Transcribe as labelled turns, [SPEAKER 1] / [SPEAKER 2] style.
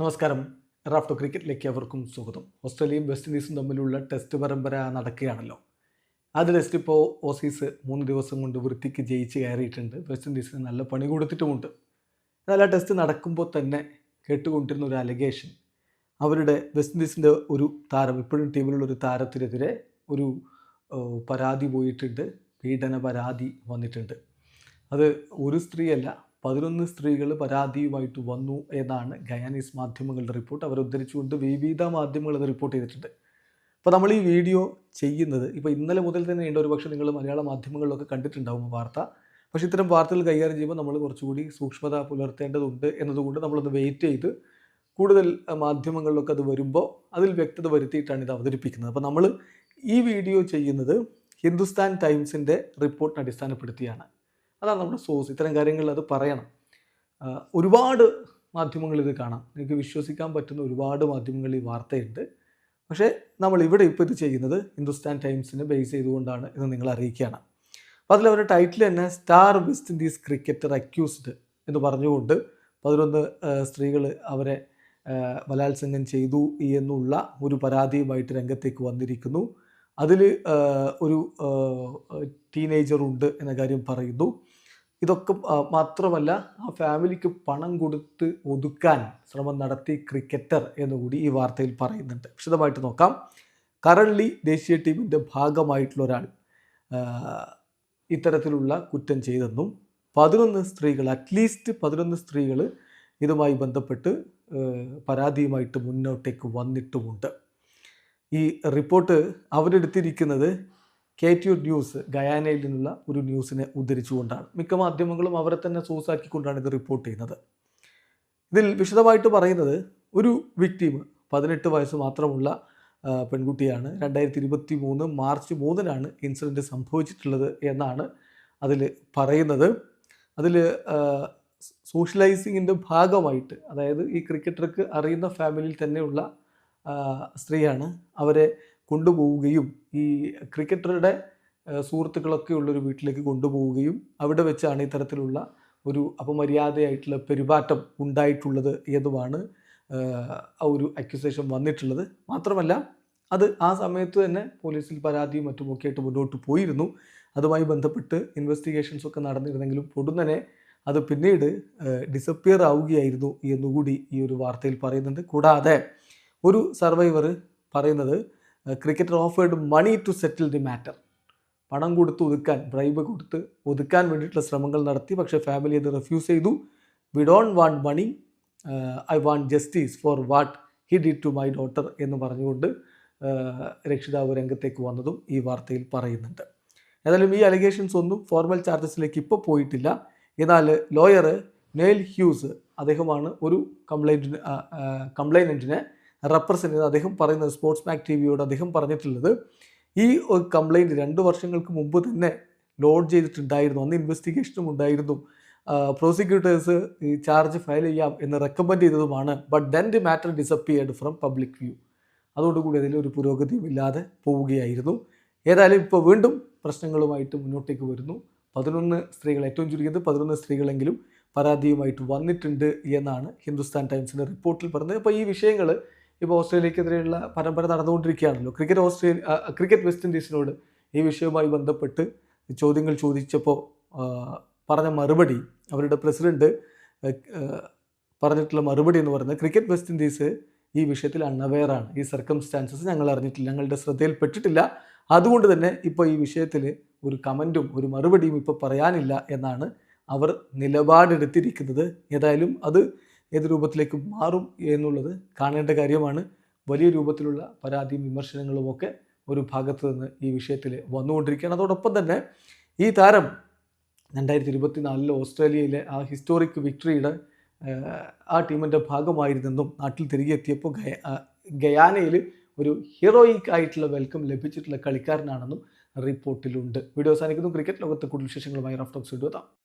[SPEAKER 1] നമസ്കാരം. റാഫ്റ്റോ ക്രിക്കറ്റിലേക്ക് അവർക്കും സ്വാഗതം. ഓസ്ട്രേലിയയും വെസ്റ്റ് ഇൻഡീസും തമ്മിലുള്ള ടെസ്റ്റ് പരമ്പര നടക്കുകയാണല്ലോ. ആ ടെസ്റ്റ് ഇപ്പോൾ ഓസീസ് മൂന്ന് ദിവസം കൊണ്ട് വൃത്തിക്ക് ജയിച്ച് കയറിയിട്ടുണ്ട്. വെസ്റ്റ് ഇൻഡീസിന് നല്ല പണി കൊടുത്തിട്ടുമുണ്ട്. എന്നാൽ ആ ടെസ്റ്റ് നടക്കുമ്പോൾ തന്നെ കേട്ടുകൊണ്ടിരുന്ന ഒരു അലഗേഷൻ. അവരുടെ വെസ്റ്റ് ഇൻഡീസിന്റെ ഒരു താരം ഇപ്പോഴും ടീമിലുള്ള ഒരു താരത്തിനെതിരെ ഒരു പരാതി പോയിട്ടുണ്ട്. പീഡന പരാതി വന്നിട്ടുണ്ട്. അത് ഒരു സ്ത്രീയല്ല പതിനൊന്ന് സ്ത്രീകൾ പരാതിയുമായിട്ട് വന്നു എന്നാണ് ഗയാനീസ് മാധ്യമങ്ങളുടെ റിപ്പോർട്ട്. അവർ ഉദ്ധരിച്ചുകൊണ്ട് വിവിധ മാധ്യമങ്ങൾ അത് റിപ്പോർട്ട് ചെയ്തിട്ടുണ്ട്. അപ്പോൾ നമ്മൾ ഈ വീഡിയോ ചെയ്യുന്നത് ഇപ്പോൾ ഇന്നലെ മുതൽ തന്നെ ഉണ്ട്. ഒരുപക്ഷേ നിങ്ങൾ മലയാള മാധ്യമങ്ങളിലൊക്കെ കണ്ടിട്ടുണ്ടാവും വാർത്ത. പക്ഷേ ഇത്തരം വാർത്തകൾ കൈകാര്യം ചെയ്യുമ്പോൾ നമ്മൾ കുറച്ചുകൂടി സൂക്ഷ്മത പുലർത്തേണ്ടതുണ്ട് എന്നതുകൊണ്ട് നമ്മളൊന്ന് വെയിറ്റ് ചെയ്ത് കൂടുതൽ മാധ്യമങ്ങളിലൊക്കെ അത് വരുമ്പോൾ അതിൽ വ്യക്തത വരുത്തിയിട്ടാണ് ഇത് അവതരിപ്പിക്കുന്നത്. അപ്പോൾ നമ്മൾ ഈ വീഡിയോ ചെയ്യുന്നത് ഹിന്ദുസ്ഥാൻ ടൈംസിന്റെ റിപ്പോർട്ടിനെ അടിസ്ഥാനപ്പെടുത്തിയാണ്. അതാണ് നമ്മുടെ സോഴ്സ്. ഇത്തരം കാര്യങ്ങളിൽ അത് പറയണം. ഒരുപാട് മാധ്യമങ്ങൾ ഇത് കാണാം. നിങ്ങൾക്ക് വിശ്വസിക്കാൻ പറ്റുന്ന ഒരുപാട് മാധ്യമങ്ങളിൽ ഈ വാർത്തയുണ്ട്. പക്ഷേ നമ്മൾ ഇവിടെ ഇപ്പോൾ ഇത് ചെയ്യുന്നത് ഹിന്ദുസ്ഥാൻ ടൈംസിനെ ബേസ് ചെയ്തുകൊണ്ടാണ് ഇത് നിങ്ങൾ അറിയിക്കുകയാണ്. അപ്പോൾ അതിൽ അവരുടെ ടൈറ്റിൽ തന്നെ star West Indies cricketer accused എന്ന് പറഞ്ഞുകൊണ്ട് പതിനൊന്ന് സ്ത്രീകൾ അവരെ ബലാത്സംഗം ചെയ്തു എന്നുള്ള ഒരു പരാതിയുമായിട്ട് രംഗത്തേക്ക് വന്നിരിക്കുന്നു. അതിൽ ഒരു ടീനേജറുണ്ട് എന്ന കാര്യം പറയുന്നു. ഇതൊക്കെ മാത്രമല്ല ആ ഫാമിലിക്ക് പണം കൊടുത്ത് ഒതുക്കാൻ ശ്രമം നടത്തി ക്രിക്കറ്റർ എന്നുകൂടി ഈ വാർത്തയിൽ പറയുന്നുണ്ട്. വിശദമായിട്ട് നോക്കാം. കറൻലി ദേശീയ ടീമിന്റെ ഭാഗമായിട്ടുള്ള ഒരാൾ ഇത്തരത്തിലുള്ള കുറ്റം ചെയ്തെന്നും പതിനൊന്ന് സ്ത്രീകൾ അറ്റ്ലീസ്റ്റ് പതിനൊന്ന് സ്ത്രീകൾ ഇതുമായി ബന്ധപ്പെട്ട് പരാതിയുമായിട്ട് മുന്നോട്ടേക്ക് വന്നിട്ടുമുണ്ട്. ഈ റിപ്പോർട്ട് അവരെടുത്തിരിക്കുന്നത് കെ ടി ന്യൂസ് ഗയാനയിൽ നിന്നുള്ള ഒരു ന്യൂസിനെ ഉദ്ധരിച്ചുകൊണ്ടാണ്. മിക്ക മാധ്യമങ്ങളും അവരെ തന്നെ സോഴ്സാക്കിക്കൊണ്ടാണ് ഇത് റിപ്പോർട്ട് ചെയ്യുന്നത്. ഇതിൽ വിശദമായിട്ട് പറയുന്നത് ഒരു വിക്ടീം പതിനെട്ട് വയസ്സ് മാത്രമുള്ള പെൺകുട്ടിയാണ്. രണ്ടായിരത്തി ഇരുപത്തി മൂന്ന് മാർച്ച് മൂന്നിനാണ് ഇൻസിഡന്റ് സംഭവിച്ചിട്ടുള്ളത് എന്നാണ് അതിൽ പറയുന്നത്. അതിൽ സോഷ്യലൈസിങ്ങിന്റെ ഭാഗമായിട്ട് അതായത് ഈ ക്രിക്കറ്റർക്ക് അറിയുന്ന ഫാമിലിയിൽ തന്നെയുള്ള സ്ത്രീയാണ്. അവരെ കൊണ്ടുപോവുകയും ഈ ക്രിക്കറ്ററുടെ സുഹൃത്തുക്കളൊക്കെ ഉള്ളൊരു വീട്ടിലേക്ക് കൊണ്ടുപോവുകയും അവിടെ വെച്ചാണ് ഇത്തരത്തിലുള്ള ഒരു അപമര്യാദയായിട്ടുള്ള പെരുമാറ്റം ഉണ്ടായിട്ടുള്ളത് എന്നുമാണ് ആ ഒരു അക്യുസേഷൻ വന്നിട്ടുള്ളത്. മാത്രമല്ല അത് ആ സമയത്ത് തന്നെ പോലീസിൽ പരാതിയും മറ്റുമൊക്കെ ആയിട്ട് മുന്നോട്ട് പോയിരുന്നു. അതുമായി ബന്ധപ്പെട്ട് ഇൻവെസ്റ്റിഗേഷൻസ് ഒക്കെ നടന്നിരുന്നെങ്കിലും പൊടുന്നനെ അത് പിന്നീട് ഡിസപ്പിയർ ആവുകയായിരുന്നു എന്നുകൂടി ഈ ഒരു വാർത്തയിൽ പറയുന്നുണ്ട്. കൂടാതെ ഒരു സർവൈവർ പറയുന്നത് cricketer offered money to settle the matter. പണം കൊടുത്ത് ഒതുക്കാൻ ബ്രൈബ് കൊടുത്ത് ഒതുക്കാൻ വേണ്ടിയിട്ടുള്ള ശ്രമങ്ങൾ നടത്തി പക്ഷേ ഫാമിലി അത് റിഫ്യൂസ് ചെയ്തു. We don't want money I want justice for what he did to my daughter എന്ന് പറഞ്ഞുകൊണ്ട് രക്ഷിതാവ് രംഗത്തേക്ക് വന്നതും ഈ വാർത്തയിൽ പറയുന്നുണ്ട്. ഏതായാലും ഈ അലിഗേഷൻസ് ഒന്നും ഫോർമൽ ചാർജസിലേക്ക് ഇപ്പോൾ പോയിട്ടില്ല. എന്നാൽ ലോയർ നെയിൽ ഹ്യൂസ് അദ്ദേഹമാണ് ഒരു കംപ്ലൈന്റിന് കംപ്ലൈനന്റിനെ റെപ്രസെന്റ് ചെയ്ത് അദ്ദേഹം പറയുന്നത് സ്പോർട്സ് മാക് ടി വിയോട് അദ്ദേഹം പറഞ്ഞിട്ടുള്ളത് ഈ ഒരു കംപ്ലൈന്റ് രണ്ട് വർഷങ്ങൾക്ക് മുമ്പ് തന്നെ ലോഡ് ചെയ്തിട്ടുണ്ടായിരുന്നു. അന്ന് ഇൻവെസ്റ്റിഗേഷനും ഉണ്ടായിരുന്നു. പ്രോസിക്യൂട്ടേഴ്സ് ഈ ചാർജ് ഫയൽ ചെയ്യാം എന്ന് recommend ചെയ്തതുമാണ്. But then the matter disappeared from public view അതോടുകൂടി അതിൽ ഒരു പുരോഗതിയും ഇല്ലാതെ പോവുകയായിരുന്നു. ഏതായാലും ഇപ്പോൾ വീണ്ടും പ്രശ്നങ്ങളുമായിട്ട് മുന്നോട്ടേക്ക് വരുന്നു. പതിനൊന്ന് സ്ത്രീകൾ ഏറ്റവും ചുരുങ്ങിയത് പതിനൊന്ന് സ്ത്രീകളെങ്കിലും പരാതിയുമായിട്ട് വന്നിട്ടുണ്ട് എന്നാണ് ഹിന്ദുസ്ഥാൻ ടൈംസിന്റെ റിപ്പോർട്ടിൽ പറഞ്ഞത് അപ്പോൾ ഈ വിഷയങ്ങൾ ഇപ്പോൾ ഓസ്ട്രേലിയക്കെതിരെയുള്ള പരമ്പര നടന്നുകൊണ്ടിരിക്കുകയാണല്ലോ. ക്രിക്കറ്റ് ഓസ്ട്രേലിയ ക്രിക്കറ്റ് വെസ്റ്റ് ഇൻഡീസിനോട് ഈ വിഷയവുമായി ബന്ധപ്പെട്ട് ചോദ്യങ്ങൾ ചോദിച്ചപ്പോൾ പറഞ്ഞ മറുപടി അവരുടെ പ്രസിഡന്റ് പറഞ്ഞിട്ടുള്ള മറുപടി എന്ന് പറയുന്നത് ക്രിക്കറ്റ് വെസ്റ്റ് ഇൻഡീസ് ഈ വിഷയത്തിൽ അൺഅവെയറാണ് ഈ സർക്കംസ്റ്റാൻസസ് ഞങ്ങൾ അറിഞ്ഞിട്ടില്ല ഞങ്ങളുടെ ശ്രദ്ധയിൽപ്പെട്ടിട്ടില്ല. അതുകൊണ്ട് തന്നെ ഇപ്പോൾ ഈ വിഷയത്തിൽ ഒരു കമന്റും ഒരു മറുപടിയും ഇപ്പോൾ പറയാനില്ല എന്നാണ് അവർ നിലപാടെടുത്തിരിക്കുന്നത്. ഏതായാലും അത് ഏത് രൂപത്തിലേക്ക് മാറും എന്നുള്ളത് കാണേണ്ട കാര്യമാണ്. വലിയ രൂപത്തിലുള്ള പരാതിയും വിമർശനങ്ങളുമൊക്കെ ഒരു ഭാഗത്ത് നിന്ന് ഈ വിഷയത്തിൽ വന്നുകൊണ്ടിരിക്കുകയാണ്. അതോടൊപ്പം തന്നെ ഈ താരം രണ്ടായിരത്തി ഇരുപത്തി നാലിലെ ഓസ്ട്രേലിയയിലെ ആ ഹിസ്റ്റോറിക് വിക്ടറിയുടെ ആ ടീമിന്റെ ഭാഗമായിരുന്നെന്നും നാട്ടിൽ തിരികെ എത്തിയപ്പോൾ ഗയാനയിൽ ഒരു ഹീറോയിക് ആയിട്ടുള്ള വെൽക്കം ലഭിച്ചിട്ടുള്ള കളിക്കാരനാണെന്നും റിപ്പോർട്ടിലുണ്ട്. വീഡിയോ അവസാനിക്കുന്നു. ക്രിക്കറ്റ് ലോകത്തെ കൂടുതൽ വിശേഷങ്ങളുമായി റഫ് ടോക്സ് എത്താം.